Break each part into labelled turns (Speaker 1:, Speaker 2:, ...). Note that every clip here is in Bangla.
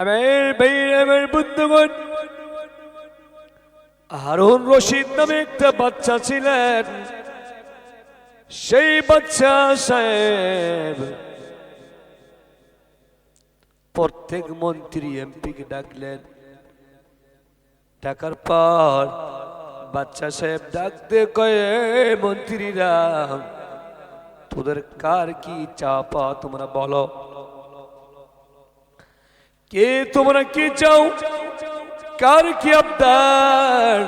Speaker 1: আমার ভাইয়ের আমার বন্ধুগণ, হারুন রশিদ নামে একটা বাচ্চা ছিলেন। সেই বাচ্চা সাহেব প্রত্যেক মন্ত্রী এমপিকে ডাকলেন। ডাকার পর বাচ্চা সাহেব ডাকতে কয়ে "এই মন্ত্রীরা, তোদের কার কি চাপা তোমরা বলো। কে তোমরা কি চাও? কার কি আবদার?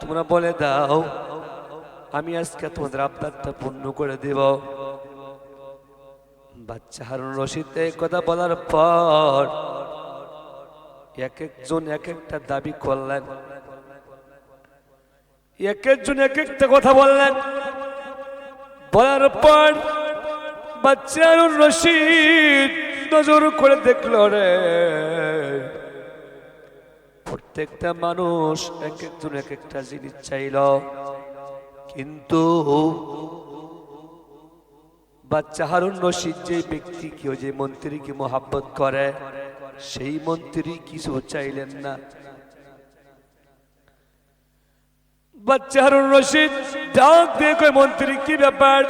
Speaker 1: তোমরা বলে দাও, আমি আজকে তোমাদের আবদারটা পূর্ণ করে দেব। বাচ্চা হারুন রশিদ কথা বলার পর এক একজন এক একটা দাবি করলেন। এক একজন এক একটা কথা বললেন। বলার পর বাচ্চা হারুন রশিদ নজর করে দেখল রে। প্রত্যেকটা মানুষ এক একজন এক একটা জিনিস চাইল। কিন্তু বাচ্চা হারুন রশিদ যে ব্যক্তি কেউ যে মন্ত্রীকে মোহাব্বত করে, সেই মন্ত্রী কিছু চাইলেন না। বাচ্চা হারুন রশিদ ডাক দিয়ে মন্ত্রী, কি ব্যাপার?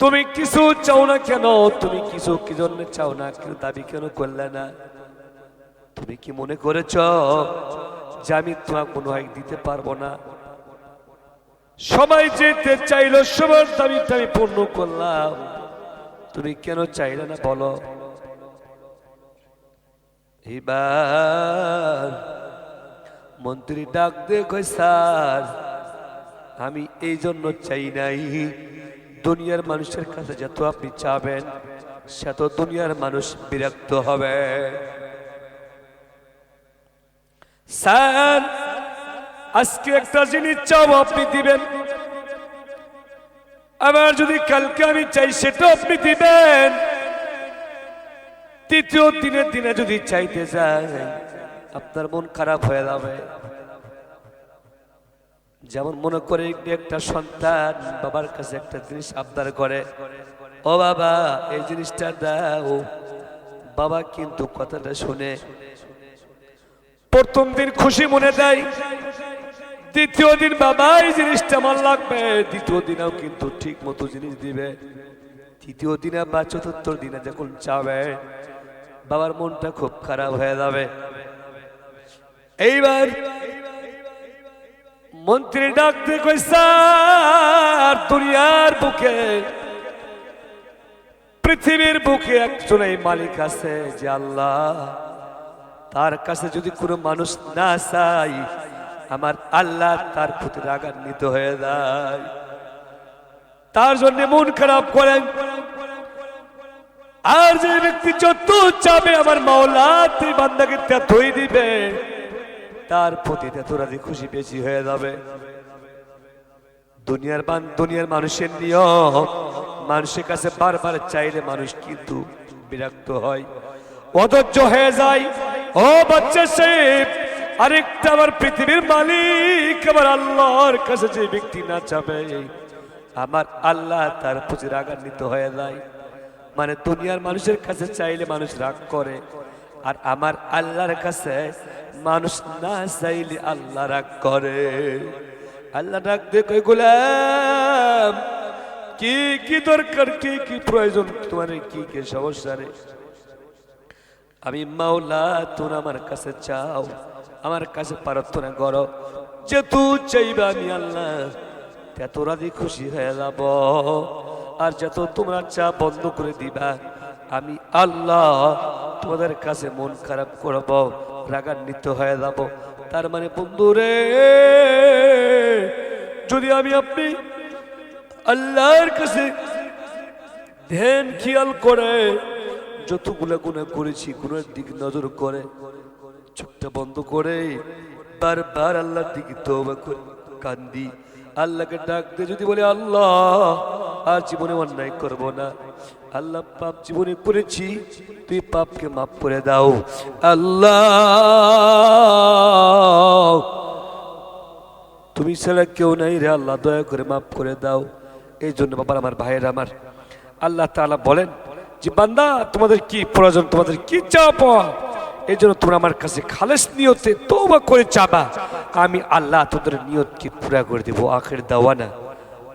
Speaker 1: তুমি কিছু চাও না কেন? তুমি কিছু কি জন্য চাও না? কেন দাবি কেন করলে না? তুমি কি মনে করেছ যে আমি তোমাকে কোনো হয় দিতে পারব না? সবাই যেতে চাইলো, সবার দাবিটা আমি পূর্ণ করলাম। তুমি কেন চাইলে না বলো? এবার মন্ত্রী ডাক কই স্যার, আমি এই জন্য চাই নাই দুনিয়ার মানুষের কাছে যত আপনি চাবেন, সেত দুনিয়ার মানুষ বিরক্ত হবে। স্যার, আজকে একটা জিনিস চাও আপনি দিবেন। আবার যদি কালকে আমি চাই সেটা আপনি দিবেন। তৃতীয় দিনের দিনে যদি চাইতে যাই, আপনার মন খারাপ হয়ে যাবে। যেমন মনে করে একটা সন্তান বাবার কাছে একটা জিনিস আবদার করে, ও বাবা, এই জিনিসটা দাও। বাবা কিন্তু কথাটা শুনে প্রথম দিন খুশি মনে দেয়, দ্বিতীয় দিন, বাবা, এই জিনিসটা আমার লাগবে। দ্বিতীয় দিনেও কিন্তু ঠিক মতো জিনিস দিবে। তৃতীয় দিনে বা চতুর্থ দিনে যখন চাবে বাবার মনটা খুব খারাপ হয়ে যাবে। এইবার মন্ত্রী ডাকতে কই স্যার দুনিয়ার বুকে, পৃথিবীর বুকে একজন এই মালিক আছে যে আল্লাহ। তার কাছে যদি কোনো মানুষ না চাই আমার আল্লাহ তার প্রতি রাগান্বিত হয়ে যায়। তার জন্য মন খারাপ করেন। আর যে ব্যক্তি যত চাবে আমার মাওলা তুই বান্দাকে ততই দিবে তার প্রতি তত রাজি খুশি বেশি হয়ে যাবে। দুনিয়ার বান, দুনিয়ার মানুষের নিয়ম। মানুষের কাছে বারবার চাইলে মানুষ কিন্তু বিরক্ত হয়। অধৈর্য হয়ে যায়। ও বাচ্চা শেফ আরেকটা আমার পৃথিবীর মালিক, আমার আল্লাহর কাছে যে ব্যক্তি না চাবে, আমার আল্লাহ তার প্রতি রাগান্বিত হয়ে যায়। মানে দুনিয়ার মানুষের কাছে চাইলে মানুষ রাগ করে, আর আমার আল্লাহর কাছে মানুষ না চাইলে আল্লাহ রাগ করে। আল্লাহ ডাক কই গোলাম, কি কি দরকার, কি কি প্রয়োজন? তোমার কি কি সমস্যা রে? আমি মাওলা, তোর আমার কাছে চাও, আমার কাছে প্রার্থনা করো, যে তু চাইবে আমি আল্লাহ। তত রাজি খুশি হয়ে যাব, আর যত তোমরা চা বন্ধ করে দিবা, আমি আল্লাহ তোমাদের কাছে মন খারাপ করব রাগান্বিত হয়ে যাব। তার মানে বন্ধুরে, যদি আমি আপনি আল্লাহর কাছে ধ্যান খেয়াল করে যতগুলো গুণা করেছি, গুণের দিক নজর করে, চোখটা বন্ধ করে বারবার আল্লাহর দিকে করে, কান্দি, আল্লাহকে ডাকতে যদি বলে, আল্লাহ আর জীবনে অন্যায় করব না। আল্লাহ পাপ জীবনে করেছি, তুই পাপকে মাফ করে দাও। আল্লাহ, তুমি ছাড়া কেউ নাই রে আল্লাহ, দয়া করে মাফ করে দাও। এই জন্য বাবার আমার, ভাইয়ের আমার। আল্লাহ তাআলা বলেন যে, বান্দা, তোমাদের কি প্রয়োজন, তোমাদের কি পাওয়া? এই জন্য তোমরা আমার কাছে খালেস নিয়তে তৌবা করে চাবা আমি আল্লাহ তোদের নিয়তকে পুরা করে দেবো, আখের দাওয়ানা।